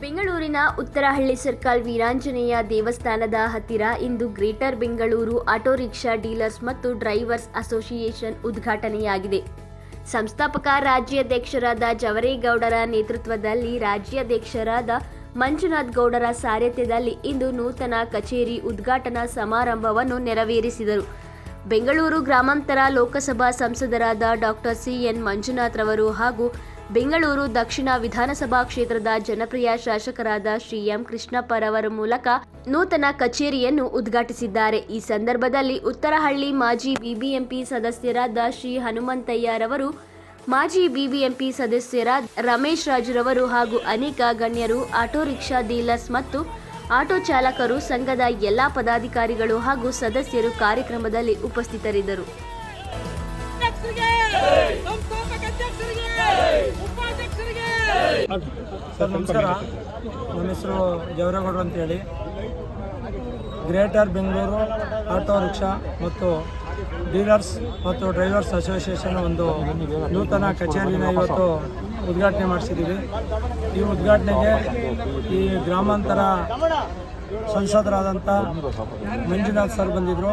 ಬೆಂಗಳೂರಿನ ಉತ್ತರಹಳ್ಳಿ ಸರ್ಕಲ್ ವೀರಾಂಜನೇಯ ದೇವಸ್ಥಾನದ ಹತ್ತಿರ ಇಂದು greater Bengaluru auto rickshaw dealers ಮತ್ತು ಡ್ರೈವರ್ಸ್ ಅಸೋಸಿಯೇಷನ್ ಉದ್ಘಾಟನೆಯಾಗಿದೆ. ಸಂಸ್ಥಾಪಕ ರಾಜ್ಯಾಧ್ಯಕ್ಷರಾದ ಜವರೇಗೌಡರ ನೇತೃತ್ವದಲ್ಲಿ ರಾಜ್ಯಾಧ್ಯಕ್ಷರಾದ ಮಂಜುನಾಥ್ ಗೌಡರ ಸಾರಥ್ಯದಲ್ಲಿ ಇಂದು ನೂತನ ಕಚೇರಿ ಉದ್ಘಾಟನಾ ಸಮಾರಂಭವನ್ನು ನೆರವೇರಿಸಿದರು. ಬೆಂಗಳೂರು ಗ್ರಾಮಾಂತರ ಲೋಕಸಭಾ ಸಂಸದರಾದ ಡಾಕ್ಟರ್ ಸಿ ಎನ್ ಮಂಜುನಾಥ್ ರವರು ಹಾಗೂ ಬೆಂಗಳೂರು ದಕ್ಷಿಣ ವಿಧಾನಸಭಾ ಕ್ಷೇತ್ರದ ಜನಪ್ರಿಯ ಶಾಸಕರಾದ ಶ್ರೀ ಎಂ ಕೃಷ್ಣಪ್ಪರವರ ಮೂಲಕ ನೂತನ ಕಚೇರಿಯನ್ನು ಉದ್ಘಾಟಿಸಿದ್ದಾರೆ. ಈ ಸಂದರ್ಭದಲ್ಲಿ ಉತ್ತರಹಳ್ಳಿ ಮಾಜಿ ಬಿಬಿಎಂಪಿ ಸದಸ್ಯರಾದ ಶ್ರೀ ಹನುಮಂತಯ್ಯರವರು ಮಾಜಿ ಬಿಬಿಎಂಪಿ ಸದಸ್ಯರಾದ ರಮೇಶ್ ರಾಜುರವರು ಹಾಗೂ ಅನೇಕ ಗಣ್ಯರು, ಆಟೋ ರಿಕ್ಷಾ ಡೀಲರ್ಸ್ ಮತ್ತು ಆಟೋ ಚಾಲಕರು ಸಂಘದ ಎಲ್ಲಾ ಪದಾಧಿಕಾರಿಗಳು ಹಾಗೂ ಸದಸ್ಯರು ಕಾರ್ಯಕ್ರಮದಲ್ಲಿ ಉಪಸ್ಥಿತರಿದ್ದರು. ಸರ್, ನಮಸ್ಕಾರ. ನನ್ನ ಹೆಸರು ಜವರೇಗೌಡರು ಅಂತೇಳಿ. ಗ್ರೇಟರ್ ಬೆಂಗಳೂರು ಆಟೋ ರಿಕ್ಷಾ ಮತ್ತು ಡೀಲರ್ಸ್ ಮತ್ತು ಡ್ರೈವರ್ಸ್ ಅಸೋಸಿಯೇಷನ್ ಒಂದು ನೂತನ ಕಚೇರಿನ ಇವತ್ತು ಉದ್ಘಾಟನೆ ಮಾಡಿಸಿದ್ದೀವಿ. ಈ ಉದ್ಘಾಟನೆಗೆ ಈ ಗ್ರಾಮಾಂತರ ಸಂಸದರಾದಂಥ ಮಂಜುನಾಥ್ ಸರ್ ಬಂದಿದ್ದರು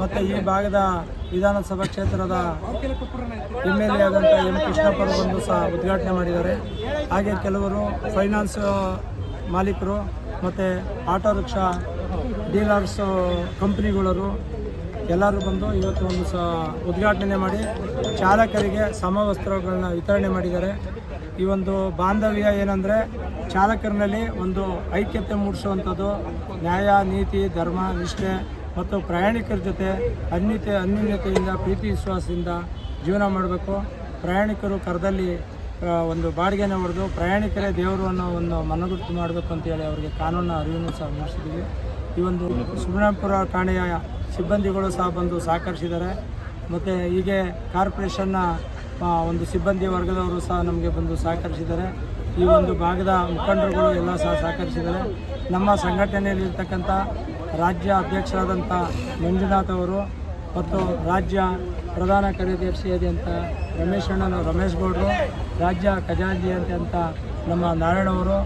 ಮತ್ತು ಈ ಭಾಗದ ವಿಧಾನಸಭಾ ಕ್ಷೇತ್ರದ ಎಂ ಎಲ್ ಎ ಆದಂಥ ಎಂ ಕೃಷ್ಣಪ್ಪರು ಬಂದು ಸಹ ಉದ್ಘಾಟನೆ ಮಾಡಿದ್ದಾರೆ. ಹಾಗೆ ಕೆಲವರು ಫೈನಾನ್ಸ್ ಮಾಲೀಕರು ಮತ್ತು ಆಟೋ ರಿಕ್ಷಾ ಡೀಲರ್ಸ್ ಕಂಪ್ನಿಗಳರು ಎಲ್ಲರೂ ಬಂದು ಇವತ್ತು ಒಂದು ಸಹ ಉದ್ಘಾಟನೆ ಮಾಡಿ ಚಾಲಕರಿಗೆ ಸಮವಸ್ತ್ರಗಳನ್ನ ವಿತರಣೆ ಮಾಡಿದ್ದಾರೆ. ಈ ಒಂದು ಬಾಂಧವ್ಯ ಏನಂದರೆ ಚಾಲಕರಿನಲ್ಲಿ ಒಂದು ಐಕ್ಯತೆ ಮೂಡಿಸುವಂಥದ್ದು ನ್ಯಾಯ, ನೀತಿ, ಧರ್ಮ, ನಿಷ್ಠೆ ಮತ್ತು ಪ್ರಯಾಣಿಕರ ಜೊತೆ ಅನ್ಯತೆ, ಅನ್ಯೂನ್ಯತೆಯಿಂದ, ಪ್ರೀತಿ, ವಿಶ್ವಾಸದಿಂದ ಜೀವನ ಮಾಡಬೇಕು. ಪ್ರಯಾಣಿಕರು ಕರದಲ್ಲಿ ಒಂದು ಬಾಡಿಗೆನ ಹೊಡೆದು ಪ್ರಯಾಣಿಕರೇ ದೇವರು ಅನ್ನೋ ಒಂದು ಮನಗುರ್ತು ಮಾಡಬೇಕು ಅಂತೇಳಿ ಅವರಿಗೆ ಕಾನೂನು ಅರಿವನ್ನು ಸಹ ಮೂಡಿಸಿದ್ದೀವಿ. ಈ ಒಂದು ಸುಬ್ರಹ್ಮಪುರ ಠಾಣೆಯ ಸಿಬ್ಬಂದಿಗಳು ಸಹ ಬಂದು ಸಹಕರಿಸಿದ್ದಾರೆ. ಮತ್ತು ಹೀಗೆ ಕಾರ್ಪೊರೇಷನ್ನ ಒಂದು ಸಿಬ್ಬಂದಿ ವರ್ಗದವರು ಸಹ ನಮಗೆ ಬಂದು ಸಹಕರಿಸಿದ್ದಾರೆ. ಈ ಒಂದು ಭಾಗದ ಮುಖಂಡರುಗಳು ಎಲ್ಲ ಸಹ ಸಹಕರಿಸಿದ್ದಾರೆ. ನಮ್ಮ ಸಂಘಟನೆಯಲ್ಲಿರ್ತಕ್ಕಂಥ ರಾಜ್ಯ ಅಧ್ಯಕ್ಷರಾದಂಥ ಮಂಜುನಾಥ್ ಅವರು ಮತ್ತು ರಾಜ್ಯ ಪ್ರಧಾನ ಕಾರ್ಯದರ್ಶಿಯಾದಂಥ ರಮೇಶ್ ಅಣ್ಣನ ರಮೇಶ್ ಗೌಡರು, ರಾಜ್ಯ ಅಂತ ನಮ್ಮ ನಾರಾಯಣವರು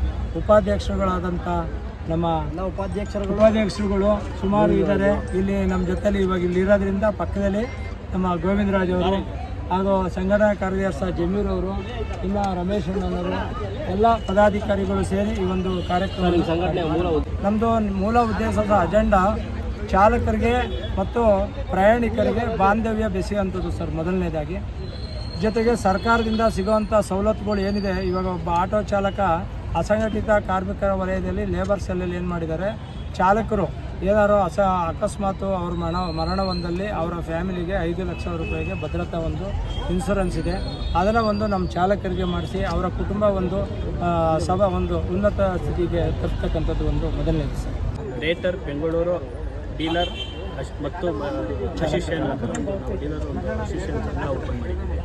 ಉಪಾಧ್ಯಕ್ಷರುಗಳಾದಂಥ ನಮ್ಮ ಉಪಾಧ್ಯಕ್ಷರು ಉಪಾಧ್ಯಕ್ಷರುಗಳು ಸುಮಾರು ಇದ್ದಾರೆ. ಇಲ್ಲಿ ನಮ್ಮ ಜೊತೆಯಲ್ಲಿ ಇವಾಗ ಇಲ್ಲಿ ಇರೋದ್ರಿಂದ ಪಕ್ಕದಲ್ಲಿ ನಮ್ಮ ಗೋವಿಂದರಾಜ್ ಅವರು. ಹಾಗೂ ಸಂಘಟನಾ ಕಾರ್ಯದರ್ಶ ಜಮೀರ್ ಅವರು ಇನ್ನು ರಮೇಶ್ ಅಣ್ಣನವರು ಎಲ್ಲ ಪದಾಧಿಕಾರಿಗಳು ಸೇರಿ ಈ ಒಂದು ಕಾರ್ಯಕ್ರಮ ನಮ್ಮದು ಮೂಲ ಉದ್ದೇಶದ ಅಜೆಂಡಾ ಚಾಲಕರಿಗೆ ಮತ್ತು ಪ್ರಯಾಣಿಕರಿಗೆ ಬಾಂಧವ್ಯ ಬೆಸೆಯುವಂಥದ್ದು ಸರ್ ಮೊದಲನೇದಾಗಿ. ಜೊತೆಗೆ ಸರ್ಕಾರದಿಂದ ಸಿಗುವಂಥ ಸವಲತ್ತುಗಳು ಏನಿದೆ ಇವಾಗ ಒಬ್ಬ ಆಟೋ ಚಾಲಕ ಅಸಂಘಟಿತ ಕಾರ್ಮಿಕರ ವಲಯದಲ್ಲಿ ಲೇಬರ್ ಸೆಲ್ಲಲ್ಲಿ ಏನು ಮಾಡಿದ್ದಾರೆ ಚಾಲಕರು ಏನಾದ್ರು ಅಸ ಅಕಸ್ಮಾತು ಅವ್ರ ಮರಣ ಮರಣ ಹೊಂದಲ್ಲಿ ಅವರ ಫ್ಯಾಮಿಲಿಗೆ ಐದು ಲಕ್ಷ ರೂಪಾಯಿಗೆ ಭದ್ರತಾ ಒಂದು ಇನ್ಶೂರೆನ್ಸ್ ಇದೆ. ಅದನ್ನು ಒಂದು ನಮ್ಮ ಚಾಲಕರಿಗೆ ಮಾಡಿಸಿ, ಅವರ ಕುಟುಂಬ ಒಂದು ಸಭ ಒಂದು ಉನ್ನತ ಸ್ಥಿತಿಗೆ ತರ್ತಕ್ಕಂಥದ್ದು ಒಂದು ಮೊದಲನೇ ದಿವಸ. ಗ್ರೇಟರ್ ಬೆಂಗಳೂರು ಡೀಲರ್ ಮತ್ತು ಅಸಿಷನ್ ಡೀಲರ್ ಒಂದು ಓಪನ್ ಮಾಡಿದ್ದೀವಿ.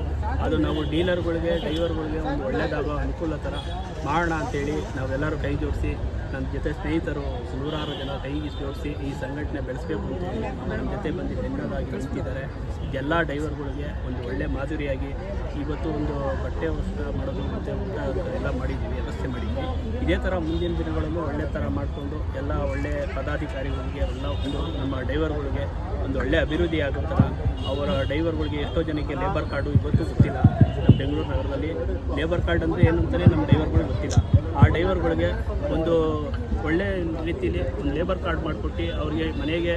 ಅದು ನಾವು ಡೀಲರ್ಗಳಿಗೆ, ಡ್ರೈವರ್ಗಳಿಗೆ ಒಂದು ಒಳ್ಳೆಯದಾಗೋ ಅನುಕೂಲ ಥರ ಮಾಡೋಣ ಅಂತೇಳಿ ನಾವೆಲ್ಲರೂ ಕೈ ಜೋಡಿಸಿ ನನ್ನ ಜೊತೆ ಸ್ನೇಹಿತರು ನೂರಾರು ಜನ ಕೈ ಜೋಡಿಸಿ ಈ ಸಂಘಟನೆ ಬೆಳೆಸಬೇಕು ಅಂತ ನಮ್ಮ ಜೊತೆ ಬಂದು ಬೆಂಗಳೂರಾಗಿ ನಿಂತಿದ್ದಾರೆ ಎಲ್ಲ ಡೈವರ್ಗಳಿಗೆ ಒಂದು ಒಳ್ಳೆ ಮಾದರಿಯಾಗಿ ಇವತ್ತು ಒಂದು ಬಟ್ಟೆ ವಸ್ತ್ರ ಮಾಡೋದು ಮತ್ತು ಊಟ ಎಲ್ಲ ಮಾಡಿದ್ದೀವಿ, ವ್ಯವಸ್ಥೆ ಮಾಡಿದ್ದೀವಿ. ಇದೇ ಥರ ಮುಂದಿನ ದಿನಗಳಲ್ಲೂ ಒಳ್ಳೆ ಥರ ಮಾಡಿಕೊಂಡು ಎಲ್ಲ ಒಳ್ಳೆ ಪದಾಧಿಕಾರಿಗಳಿಗೆ ಎಲ್ಲ ಒಂದು ನಮ್ಮ ಡೈವರ್ಗಳಿಗೆ ಒಂದು ಒಳ್ಳೆ ಅಭಿವೃದ್ಧಿ ಆಗುತ್ತೆ, ಅವರ ಡೈವರ್ಗಳಿಗೆ ಎಷ್ಟೋ ಜನಕ್ಕೆ ಲೇಬರ್ ಕಾರ್ಡು ಇವತ್ತು ಗೊತ್ತಿಲ್ಲ. ಬೆಂಗಳೂರು ನಗರದಲ್ಲಿ ಲೇಬರ್ ಕಾರ್ಡ್ ಅಂದರೆ ಏನು ಅಂತಲೇ ನಮ್ಮ ಡೈವರ್ಗಳಿಗೆ ಗೊತ್ತಿಲ್ಲ. ಆ ಡ್ರೈವರ್ಗಳಿಗೆ ಒಂದು ಒಳ್ಳೆ ರೀತಿಯಲ್ಲಿ ಒಂದು ಲೇಬರ್ ಕಾರ್ಡ್ ಮಾಡಿಕೊಟ್ಟು ಅವ್ರಿಗೆ ಮನೆಗೆ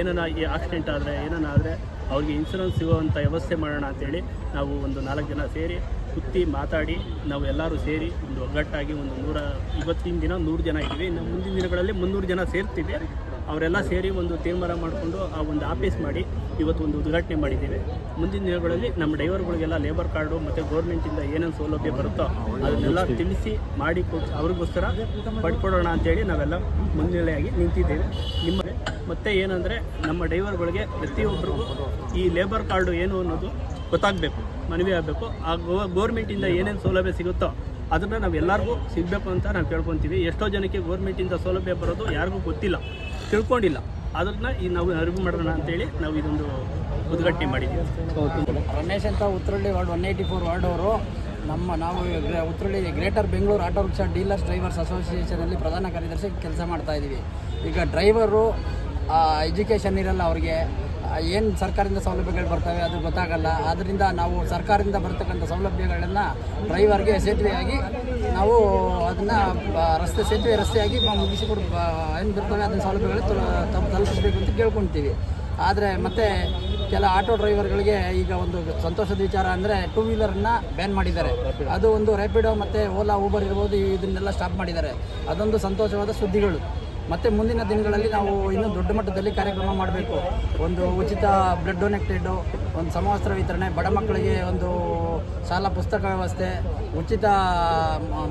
ಏನಾನ ಆಕ್ಸಿಡೆಂಟ್ ಆದರೆ, ಏನಾನ ಆದರೆ ಅವ್ರಿಗೆ ಇನ್ಶೂರೆನ್ಸ್ ಸಿಗುವಂಥ ವ್ಯವಸ್ಥೆ ಮಾಡೋಣ ಅಂತೇಳಿ ನಾವು ಒಂದು ನಾಲ್ಕು ಜನ ಸೇರಿ ಕುತ್ತಿ ಮಾತಾಡಿ ನಾವು ಎಲ್ಲರೂ ಸೇರಿ ಒಂದು ಒಗ್ಗಟ್ಟಾಗಿ ಒಂದು ನೂರ, ಇವತ್ತಿನ ದಿನ ನೂರು ಜನ ಇದ್ದೀವಿ. ಇನ್ನು ಮುಂದಿನ ದಿನಗಳಲ್ಲಿ ಮುನ್ನೂರು ಜನ ಸೇರ್ತೀವಿ. ಅವರೆಲ್ಲ ಸೇರಿ ಒಂದು ತೀರ್ಮಾನ ಮಾಡಿಕೊಂಡು ಆ ಒಂದು ಆಫೀಸ್ ಮಾಡಿ ಇವತ್ತು ಒಂದು ಉದ್ಘಾಟನೆ ಮಾಡಿದ್ದೀವಿ. ಮುಂದಿನ ದಿನಗಳಲ್ಲಿ ನಮ್ಮ ಡ್ರೈವರ್ಗಳಿಗೆಲ್ಲ ಲೇಬರ್ ಕಾರ್ಡು ಮತ್ತು ಗೌರ್ಮೆಂಟಿಂದ ಏನೇನು ಸೌಲಭ್ಯ ಬರುತ್ತೋ ಅದನ್ನೆಲ್ಲ ತಿಳಿಸಿ ಮಾಡಿ ಕೊಟ್ಟು ಅವ್ರಿಗೋಸ್ಕರ ಪಡ್ಕೊಡೋಣ ಅಂತೇಳಿ ನಾವೆಲ್ಲ ಮುನ್ನೆಲೆಯಾಗಿ ನಿಂತಿದ್ದೇವೆ. ನಿಮ್ಮ ಮತ್ತು ಏನಂದರೆ ನಮ್ಮ ಡ್ರೈವರ್ಗಳಿಗೆ ಪ್ರತಿಯೊಬ್ಬರಿಗೂ ಈ ಲೇಬರ್ ಕಾರ್ಡು ಏನು ಅನ್ನೋದು ಗೊತ್ತಾಗಬೇಕು, ಮನವಿ ಆಗಬೇಕು. ಆ ಗೋ ಗೌರ್ಮೆಂಟಿಂದ ಏನೇನು ಸೌಲಭ್ಯ ಸಿಗುತ್ತೋ ಅದನ್ನು ನಾವು ಎಲ್ಲರಿಗೂ ಸಿಗಬೇಕು ಅಂತ ನಾವು ಕೇಳ್ಕೊತೀವಿ. ಎಷ್ಟೋ ಜನಕ್ಕೆ ಗೋರ್ಮೆಂಟಿಂದ ಸೌಲಭ್ಯ ಬರೋದು ಯಾರಿಗೂ ಗೊತ್ತಿಲ್ಲ. ತಿಳ್ಕೊಂಡಿಲ್ಲ. ಅದನ್ನ ಈ ನಾವು ಅರಿವು ಮಾಡೋಣ ಅಂತೇಳಿ ನಾವು ಇದೊಂದು ಉದ್ಘಾಟನೆ ಮಾಡಿದ್ದೀವಿ ರಮೇಶ್ ಅಂತ Uttarahalli ward one eighty four ward ಅವರು ನಮ್ಮ ನಾವು Uttarahalli greater Bengaluru auto rickshaw dealers drivers ಅಸೋಸಿಯೇಷನಲ್ಲಿ ಪ್ರಧಾನ ಕಾರ್ಯದರ್ಶಿ ಕೆಲಸ ಮಾಡ್ತಾ ಇದ್ದೀವಿ ಈಗ ಡ್ರೈವರು ಎಜುಕೇಷನ್ ಇರಲ್ಲ ಅವ್ರಿಗೆ. ಏನು ಸರ್ಕಾರದಿಂದ ಸೌಲಭ್ಯಗಳು ಬರ್ತವೆ ಅದು ಗೊತ್ತಾಗಲ್ಲ. ಆದ್ದರಿಂದ ನಾವು ಸರ್ಕಾರದಿಂದ ಬರ್ತಕ್ಕಂಥ ಸೌಲಭ್ಯಗಳನ್ನು ಡ್ರೈವರ್ಗೆ ಸೇತುವೆಯಾಗಿ ನಾವು ಅದನ್ನು ರಸ್ತೆ, ಸೇತುವೆ ರಸ್ತೆಯಾಗಿ ಮುಗಿಸಿಕೊಡ್ ಏನು ಬರ್ತವೆ ಅದನ್ನ ಸೌಲಭ್ಯಗಳು ತಲುಪಿಸಬೇಕು ಅಂತ ಕೇಳ್ಕೊತೀವಿ. ಆದರೆ ಮತ್ತೆ ಕೆಲ ಆಟೋ ಡ್ರೈವರ್ಗಳಿಗೆ ಈಗ ಒಂದು ಸಂತೋಷದ ವಿಚಾರ ಅಂದರೆ ಟೂ ವೀಲರನ್ನು ಬ್ಯಾನ್ ಮಾಡಿದ್ದಾರೆ. ಅದು ಒಂದು ರ್ಯಾಪಿಡೋ ಮತ್ತು ಓಲಾ ಊಬರ್ ಇರ್ಬೋದು, ಇದನ್ನೆಲ್ಲ ಸ್ಟಾಪ್ ಮಾಡಿದ್ದಾರೆ. ಅದೊಂದು ಸಂತೋಷವಾದ ಸುದ್ದಿಗಳು. ಮತ್ತು ಮುಂದಿನ ದಿನಗಳಲ್ಲಿ ನಾವು ಇನ್ನೂ ದೊಡ್ಡ ಮಟ್ಟದಲ್ಲಿ ಕಾರ್ಯಕ್ರಮ ಮಾಡಬೇಕು. ಒಂದು ಉಚಿತ ಬ್ಲಡ್ ಡೊನೆಕ್ಟೆಡು ಒಂದು ಸಮವಸ್ತ್ರ ವಿತರಣೆ, ಬಡ ಮಕ್ಕಳಿಗೆ ಒಂದು ಶಾಲಾ ಪುಸ್ತಕ ವ್ಯವಸ್ಥೆ, ಉಚಿತ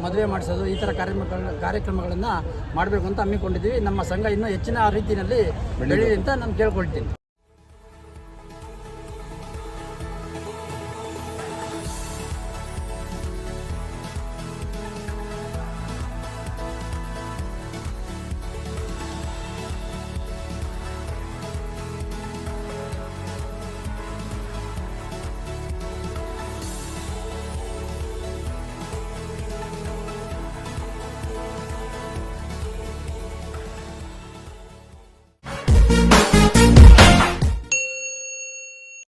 ಮದುವೆ ಮಾಡಿಸೋದು, ಈ ಥರ ಕಾರ್ಯಕ್ರಮಗಳ, ಕಾರ್ಯಕ್ರಮಗಳನ್ನು ಮಾಡಬೇಕು ಅಂತ ಹಮ್ಮಿಕೊಂಡಿದ್ದೀವಿ. ನಮ್ಮ ಸಂಘ ಇನ್ನೂ ಹೆಚ್ಚಿನ ರೀತಿಯಲ್ಲಿ ಬೆಳೀಲಿ ಅಂತ ನಾನು ಕೇಳ್ಕೊಳ್ತೀನಿ.